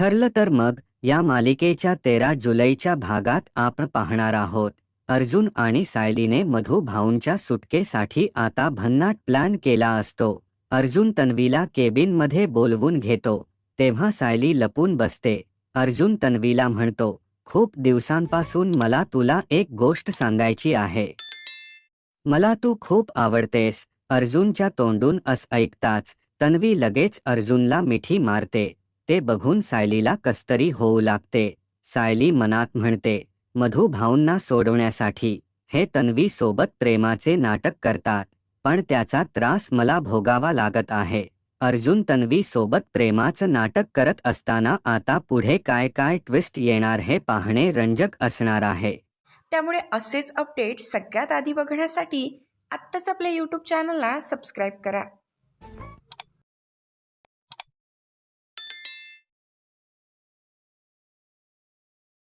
ठरलं तर मग या मालिकेच्या तेरा जुलैच्या भागात आपण पाहणार आहोत. अर्जुन आणि सायलीने मधू भाऊंच्या सुटकेसाठी आता भन्नाट प्लॅन केला असतो. अर्जुन तन्वीला केबिनमध्ये बोलवून घेतो. तेव्हा सायली लपून बसते. अर्जुन तन्वीला म्हणतो खूप दिवसांपासून मला तुला एक गोष्ट सांगायची आहे. मला तू खूप आवडतेस. अर्जुनच्या तोंडून अस ऐकताच तन्वी लगेच अर्जुनला मिठी मारते. ते बघून सायलीला कस्तरी होऊ लागते. सायली मनात म्हणते मधू भाऊंना सोडवण्यासाठी. हे तन्वी सोबत प्रेमाचे नाटक करतात पण त्याचा त्रास मला भोगावा लागत आहे. अर्जुन तन्वी सोबत प्रेमाचं नाटक करत असताना आता पुढे काय काय ट्विस्ट येणार हे पाहणे रंजक असणार आहे. त्यामुळे असेच अपडेट सगळ्यात आधी बघण्यासाठी आत्ताच आपल्या यूट्यूब चॅनलला सबस्क्राईब करा.